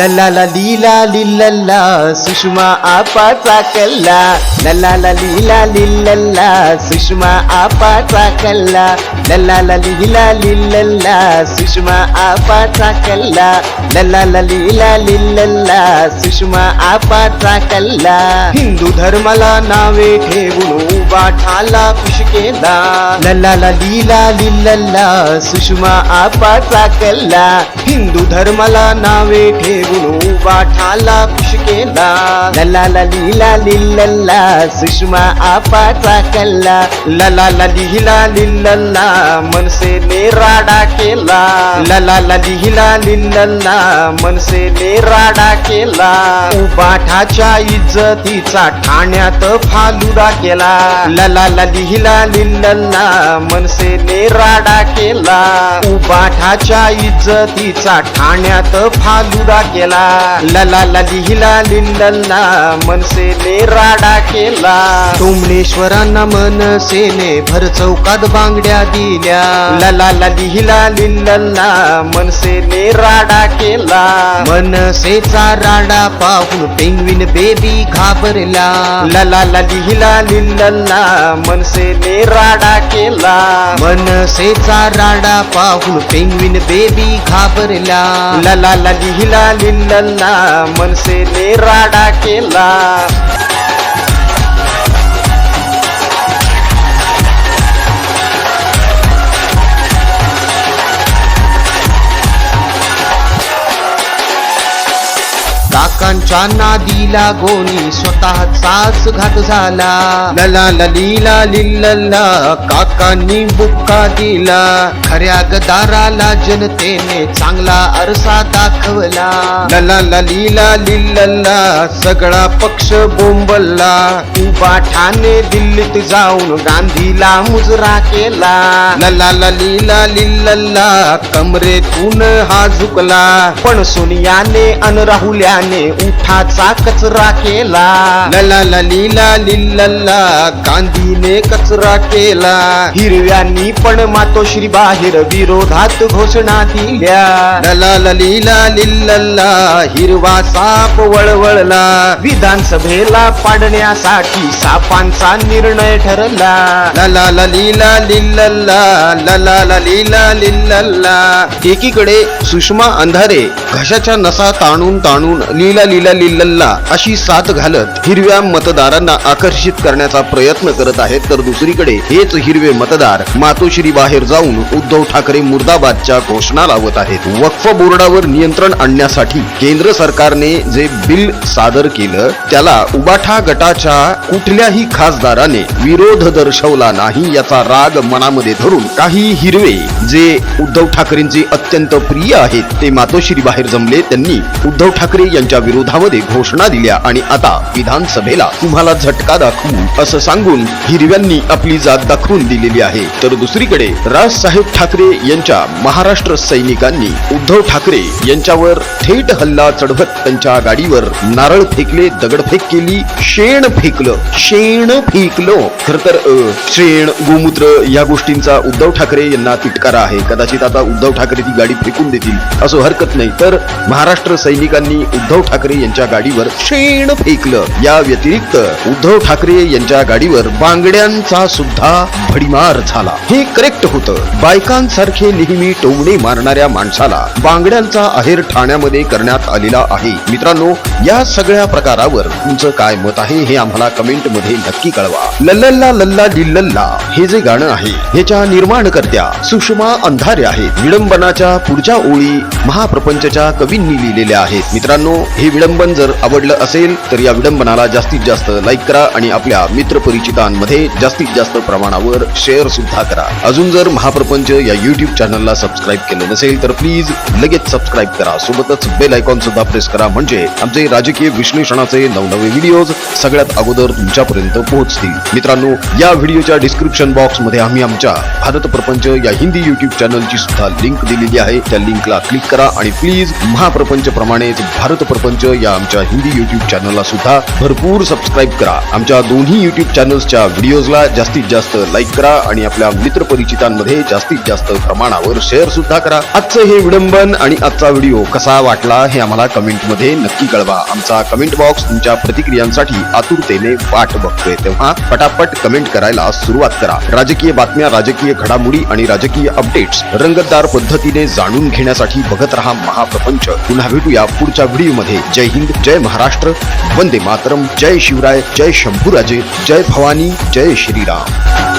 लला ला लीला लिल्लल्ला सुषमा आपाचा कल्ला लला ला लीला लिल्लल्ला सुषमा आपाचा कल्ला लला ला लीला लिल्लल्ला सुषमा आपाचा कल्ला लला ला लीला लिल्लल्ला सुषमा आपाचा कल्ला हिंदू धर्माला नावे ठेवून पाठाला ठाला खुश केला लला लीला लिल्लल्ला सुषमा आपाचा कल्ला हिंदू धर्माला नावे ठेवून उभा ठाला खुश केला लल्लाला लीला लिल्लल्ला सुषमा आपाचा कल्ला लला लिहिला लिल्लल्ला मनसेने राडा केला लला लिहिला लिल्लल्ला मनसेने राडा केला उबाठाच्या इज्जतीचा ठाण्यात फालुदा केला लला ला लिहिला मनसे मनसेने राडा केला. उबाठाच्या इज्जतीचा ठाण्यात फालुदा केला. लला ला लिहिला लिल्लल्ला मनसेने राडा केला. टोमणेश्वरांना मनसेने भर चौकात बांगड्या दिल्या. लला ला लिहिला लिल्लल्ला मनसेने राडा केला. मनसेचा राडा पाहून पेंगविन बेबी घाबरला. लला ला लिहिला लिल्लल्ला मनसेने राडा केला. मनसेचा राडा पाहून पेंगविन बेबी घाबरला. लला ला लिहिला लिल्ला मनसेने राडा केला. काकांच्या नादीला गोनी स्वतःचाच घात झाला. लला ललीला लिल्लल्ला काकांनी बुक्का दिला. खऱ्या गदाराला जनतेने चांगला आरसा दाखवला. लला ललीला लिल्लल्ला सगळा पक्ष बोंबलला. उभा ठाणे दिल्लीत जाऊन गांधीला मुजरा केला. लला ललीला लिल्लल्ला कमरेतून हा झुकला. पण सोनियाने अन राहुल्याने उठाचा कचरा केला. लला ललीला लिल्लल्ला गांधीने कचरा केला. हिरव्यांनी पण मातोश्री बाहेर विरोधात घोषणा दिल्या. लला ललीला लिल्लल्ला हिरवा साप वळवळला. विधानसभेला पाडण्यासाठी सापांचा निर्णय ठरला. लला ललीला लिल्लल्ला लला ललीला लिल्लल्ला एकीकडे सुषमा अंधारे घशाच्या नसा ताणून ताणून लीला लिला लिल्ला अशी साथ घालत हिरव्या मतदारांना आकर्षित करण्याचा प्रयत्न करत आहेत तर दुसरीकडे हेच हिरवे मतदार मातोश्री बाहेर जाऊन उद्धव ठाकरे मुर्दाबादच्या घोषणा लावत आहेत. वक्फ बोर्डावर नियंत्रण आणण्यासाठी केंद्र सरकारने जे बिल सादर केलं त्याला उबाठा गटाच्या कुठल्याही खासदाराने विरोध दर्शवला नाही याचा राग मनामध्ये धरून काही हिरवे जे उद्धव ठाकरेंचे अत्यंत प्रिय आहेत ते मातोश्री बाहेर जमले त्यांनी उद्धव ठाकरे यांच्या विरोधामध्ये घोषणा दिल्या आणि आता विधानसभेला तुम्हाला झटका दाखवू असं सांगून हिरव्यांनी आपली जात दाखवून दिलेली आहे. तर दुसरीकडे राजसाहेब ठाकरे यांच्या महाराष्ट्र सैनिकांनी उद्धव ठाकरे यांच्यावर थेट हल्ला चढवत त्यांच्या गाडीवर नारळ फेकले दगडफेक केली शेण फेकलं. शेण फेकलं. खर तर शेण गोमूत्र या गोष्टींचा उद्धव ठाकरे यांना तिटकारा आहे. कदाचित आता उद्धव ठाकरे ती गाडी फेकून देतील असं हरकत नाही. तर महाराष्ट्र सैनिकांनी उद्धव ठाकरे यांच्या गाडीवर शेण फेकलं. या व्यतिरिक्त उद्धव ठाकरे यांच्या गाडीवर बांगड्यांचा सुद्धा भडीमार झाला. हे करेक्ट होतं. बायकांसारखे नेहमी टोमणे मारणाऱ्या माणसाला बांगड्यांचा आहेर ठाण्यामध्ये करण्यात आलेला आहे. मित्रांनो या सगळ्या प्रकारावर तुमचं काय मत आहे हे आम्हाला कमेंटमध्ये नक्की कळवा. लल्लल्ला लल्ला लिल्लल्ला हे जे गाणं आहे ह्याच्या निर्माणकर्त्या सुषमा अंधारे आहेत. विडंबनाच्या पुढच्या ओळी महाप्रपंचच्या कवींनी लिहिलेल्या आहेत. मित्रांनो हे विडंबन जर आवडलं असेल तर या विडंबनाला जास्तीत जास्त लाईक करा आणि आपल्या मित्र परिचितांमध्ये जास्तीत जास्त प्रमाणावर शेअर सुद्धा करा. अजून जर महाप्रपंच या युट्यूब चॅनलला सबस्क्राईब केलं नसेल तर प्लीज लगेच सबस्क्राईब करा. सोबतच बेल आयकॉन सुद्धा प्रेस करा. म्हणजे आमचे राजकीय विश्लेषणाचे नवनवे व्हिडिओज सगळ्यात अगोदर तुमच्यापर्यंत पोहोचतील. मित्रांनो या व्हिडिओच्या डिस्क्रिप्शन बॉक्समध्ये आम्ही आमच्या भारत प्रपंच या हिंदी युट्यूब चॅनलची सुद्धा लिंक दिलेली आहे. त्या लिंकला क्लिक करा आणि प्लीज महाप्रपंच प्रमाणेच भारत प्रपंच मराठीचं या आमच्या हिंदी युट्यूब चॅनलला सुद्धा भरपूर सबस्क्राईब करा. आमच्या दोन्ही युट्यूब चॅनल्सच्या व्हिडिओजला जास्तीत जास्त लाईक करा आणि आपल्या मित्रपरिचितांमध्ये जास्तीत जास्त प्रमाणावर शेअर सुद्धा करा. आजचं हे विडंबन आणि आजचा व्हिडिओ कसा वाटला हे आम्हाला कमेंटमध्ये नक्की कळवा. आमचा कमेंट बॉक्स तुमच्या प्रतिक्रियांसाठी आतुरतेने वाट बघतोय. तेव्हा पटापट कमेंट करायला सुरुवात करा. राजकीय बातम्या राजकीय घडामोडी आणि राजकीय अपडेट्स रंगतदार पद्धतीने जाणून घेण्यासाठी बघत रहा महाप्रपंच. पुन्हा भेटूया पुढच्या व्हिडिओमध्ये जय हिंद जय महाराष्ट्र वंदे मातरम जय शिवराय जय शंभूराजे जय भवानी जय श्रीराम।